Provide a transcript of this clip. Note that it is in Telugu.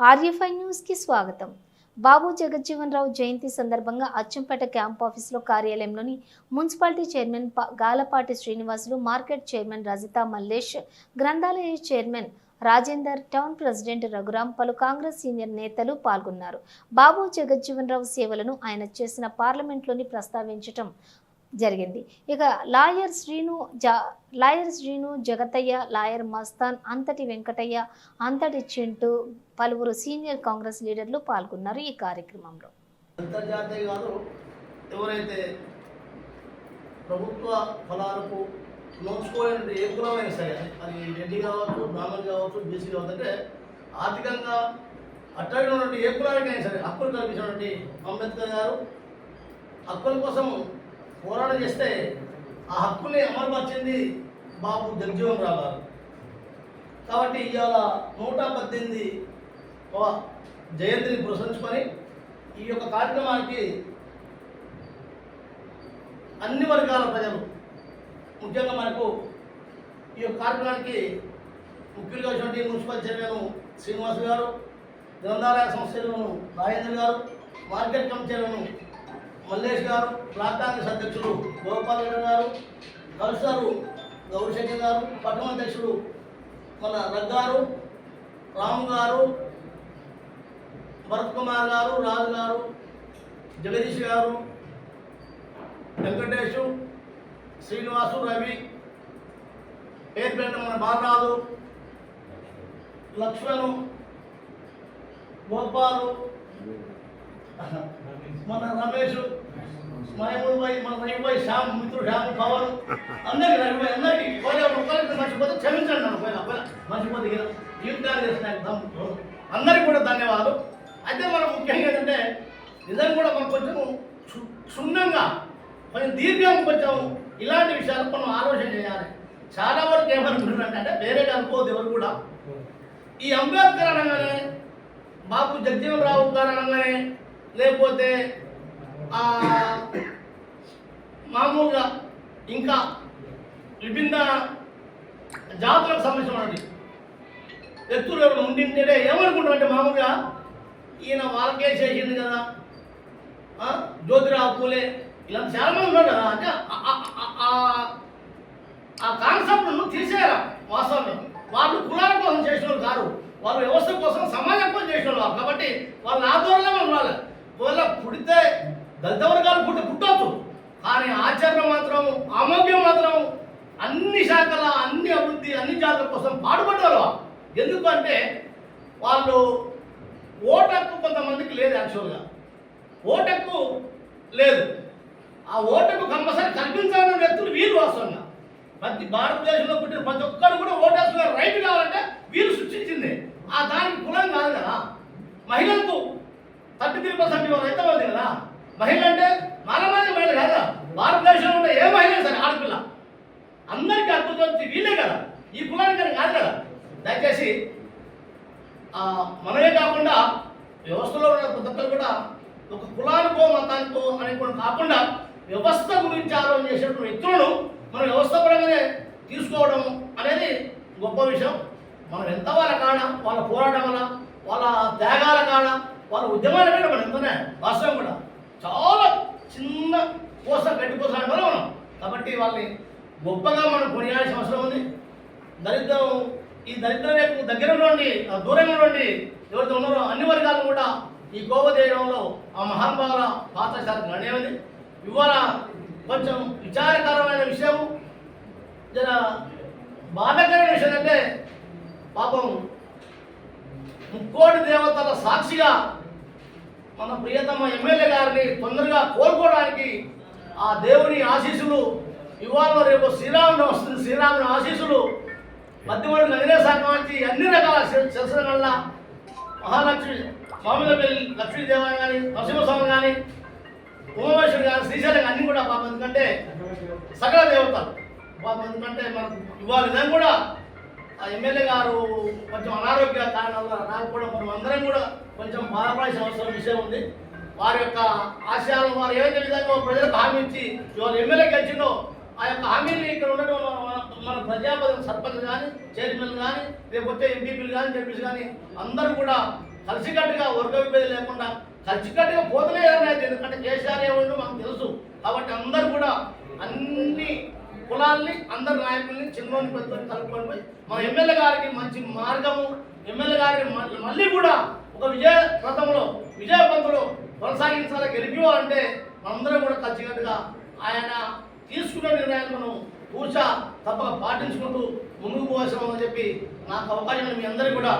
ఆర్యఫై న్యూస్కి స్వాగతం. బాబు జగజ్జీవన్ రావు జయంతి సందర్భంగా అచ్చంపేట క్యాంప్ ఆఫీసులో కార్యాలయంలోని మున్సిపాలిటీ చైర్మన్ ప- గాలపాటి శ్రీనివాసులు మార్కెట్ చైర్మన్ రజిత మల్లేష్ గ్రంథాలయ chairman Rajender town president Raghuram పలు కాంగ్రెస్ సీనియర్ నేతలు పాల్గొన్నారు. బాబు జగజ్జీవన్ రావు సేవలను ఆయన చేసిన పార్లమెంట్లోని ప్రస్తావించటం జరిగింది. ఇక లాయర్ శ్రీను జా లాయర్ శ్రీను జగతయ్య లాయర్ మస్తాన్ అంతటి వెంకటయ్య అంతటి చింటూ పలువురు సీనియర్ కాంగ్రెస్ లీడర్లు పాల్గొన్నారు ఈ కార్యక్రమంలో. అంతర్జాతీయ కాదు ఎవరైతే ప్రభుత్వ ఫలాలకు నోచుకోలేని ఏ కులమైనా సరే అది- రెడ్డి కావచ్చు బ్రాహ్మణ్ కావచ్చు బీసీ కావచ్చు అంటే ఆర్థికంగా అట్టడి ఏ కులానికైనా సరే హక్కులు కల్పించినటువంటి అంబేద్కర్ గారు హక్కుల కోసం పోరాటం చేస్తే ఆ హక్కుల్ని అమలుపరిచింది బాబు జగజీవన్ రావు గారు. కాబట్టి ఇవాళ నూట పద్దెనిమిది జయంతిని ప్రశంసుకొని ఈ యొక్క కార్యక్రమానికి అన్ని వర్గాల ప్రజలు ముఖ్యంగా మనకు ఈ యొక్క కార్యక్రమానికి ముఖ్యులుగా వచ్చినటువంటి మున్సిపల్ చైర్మన్ శ్రీనివాస్ గారు గ్రంథాలయ సంస్థలను రాజేంద్ర గారు మార్కెట్ కమిటీ చైర్మన్ మల్లేష్ గారు బ్లాక్ కాంగ్రెస్ అధ్యక్షుడు గోపాల్ రెడ్డి గారు కౌన్సిలర్ గౌరీశంకర్ గారు పట్టణ అధ్యక్షుడు మన రగ్గారు రాము గారు భరత్ కుమార్ గారు రాజు గారు జగదీష్ గారు వెంకటేషు శ్రీనివాసు రవి పేరుపేట మన బాలరాజు లక్ష్మణు గోపాలు మన రమేష్ మహమూద్ భాయ్ మన రవిభాయ్ శ్యామ్ మిత్రుడు శ్యామ్ పవన్ అందరికి రవిభాయ్ అందరికి పోలే ఒకరికి మర్చిపోతే క్షమించండి నన్ను పోయినా పోయినా మర్చిపోతే జీవితాలు చేసిన అందరికి కూడా ధన్యవాదాలు. అయితే మనం ముఖ్యంగా ఏంటంటే నిజంగా కూడా మనం కొంచెం క్షు- క్షుణ్ణంగా కొంచెం దీర్ఘంగా కొంచెం ఇలాంటి విషయాలు మనం ఆలోచన చేయాలి. చాలా వరకు ఏమనుకుంటున్నారంటే అంటే వేరే అనుకోవద్దు ఎవరు కూడా. ఈ అంబేద్కర్ అనగానే బాబు జగజీవన్ రావు గారు అనగానే లేకపోతే మామూలుగా ఇంకా విభిన్న జాతులకు సంబంధించినటువంటి వ్యక్తులు ఎవరు ఉండింటేనే ఏమనుకుంటారంటే మామూలుగా ఈయన వాళ్ళకే చేసింది కదా ఆ, జ్యోతిరావు పూలే ఇలా చాలా మంది ఉన్నారు కదా అంటే ఆ- కాన్సెప్ట్ను తీసేయాలి వాస్తవంలో వాళ్ళు కులాల కోసం చేసిన వాళ్ళు కాదు వాళ్ళు వ్యవస్థ కోసం సమాజం కోసం చేసిన వాళ్ళు కాబట్టి వాళ్ళ ఆధ్వర్యంలో మనం ఉండాలి. ఒకవేళ పుడితే దళిత వర్గాలు పుట్టి పుట్టవచ్చు కానీ ఆచరణ మాత్రం అమోగ్యం మాత్రం అన్ని శాఖల అన్ని అభివృద్ధి అన్ని జాతుల కోసం పాటుపడ్డారు ఎందుకంటే వాళ్ళు ఓటక్కు కొంతమందికి లేదు యాక్చువల్గా. ఓటక్కు లేదు. ఆ ఓటుకు కంపల్సరీ కల్పించాలని వ్యక్తులు వీరు వాస్తవంగా. ప్రతి భారతదేశంలో పుట్టిన ప్రతి ఒక్కరు కూడా ఓటేసుకునే రైట్ కావాలంటే వీరు సృష్టించింది. ఆ దానికి కులం కాదు కదా. మహిళలకు థర్టీ త్రీ పర్సెంట్ ఇవాళ ఎంతమంది కదా మహిళ అంటే మానవాళి మహిళ కాదా? భారతదేశంలో ఉండే ఏ మహిళ సరే ఆడపిల్ల. అందరికీ అద్భుతం వీలే వీళ్ళే కదా. ఈ కులానికి అని కాదు కదా. దయచేసి మనమే కాకుండా వ్యవస్థలో ఉన్న ప్రతి కూడా ఒక కులానికో మతానికో అనేటువంటి కాకుండా వ్యవస్థ గురించి ఆలోచన చేసేటువంటి వ్యక్తులను మనం వ్యవస్థపరంగానే తీసుకోవడం అనేది గొప్ప విషయం. మనం ఎంత వాళ్ళ కారణం వాళ్ళ పోరాటం వల్ల వాళ్ళ త్యాగాల కాడ వాళ్ళ ఉద్యమాల కాడ మనం ఎంతనే వాస్తవం కూడా. చాలా చిన్న కోస గడ్డి కోస కూడా మనం కాబట్టి వాళ్ళని గొప్పగా మనం కొనియాల్సిన అవసరం ఉంది. దరిద్రం ఈ దరిద్రం రేపు దగ్గర నుండి ఆ దూరంగా నుండి ఎవరితో ఉన్నారో అన్ని వర్గాలు కూడా ఈ కోవ చేయడంలో ఆ మహానుభావుల పాత్ర చాలా ఉంది. ఇవాళ కొంచెం విచారకరమైన విషయం. జర బాధకరమైన విషయం అంటే పాపం ముక్కోటి దేవతల సాక్షిగా మన ప్రియతమ ఎమ్మెల్యే గారిని తొందరగా కోలుకోవడానికి ఆ దేవుని ఆశీస్సులు ఇవాళ రేపు శ్రీరాముని వస్తుంది. శ్రీరాముని ఆశీస్సులు మధ్యమడి నదినే సంక్రాంతి అన్ని రకాల చర్చల వల్ల మహాలక్ష్మి స్వామిల పెళ్ళి లక్ష్మీదేవాన్ని కానీ నరసింహస్వామి కానీ ఉమామేశ్వరి కానీ శ్రీశైలం అన్ని కూడా పాపం ఎందుకంటే సకల దేవతలు పాపం ఎందుకంటే మనకు ఇవాళ ఇదని కూడా ఎమ్మెల్యే గారు కొంచెం అనారోగ్య కారణాల వల్ల కూడా మనం అందరం కూడా కొంచెం బాధపడాల్సిన అవసరం విషయం ఉంది. వారి యొక్క ఆశయాలను వారు ఏదైతే విధంగా ప్రజలకు హామీ ఇచ్చి ఇవాళ ఎమ్మెల్యే గెలిచిందో ఆ యొక్క హామీని ఇక్కడ ఉండడం మన- ప్రజాపతి సర్పంచ్ కానీ చైర్మన్ కానీ లేకపోతే ఎంపీపీలు కానీ జడ్పీలు కానీ అందరూ కూడా కలిసికట్టుగా వర్గ విభేదం లేకుండా కలిసికట్టుగా పోతలే అనేది ఎందుకంటే కేసీఆర్ ఏముండో మనకు తెలుసు. కాబట్టి అందరూ కూడా అన్ని కులాల్ని అందరు నాయకుల్ని చిన్నోని పెద్దోని కలుపుకొని పోయి మన ఎమ్మెల్యే గారికి మంచి మార్గము ఎమ్మెల్యే గారికి మళ్ళీ మళ్ళీ కూడా ఒక విజయ రథంలో విజయ పంతులు కొనసాగించాలి గెలిపివాలంటే మనందరం కూడా కలిసికట్టుగా ఆయన తీసుకున్న నిర్ణయాన్ని మనం కూర్చా తప్పక పాటించుకుంటూ ముందుకు పోవాల్సిన చెప్పి నాకు అవకాశం మీ అందరికీ కూడా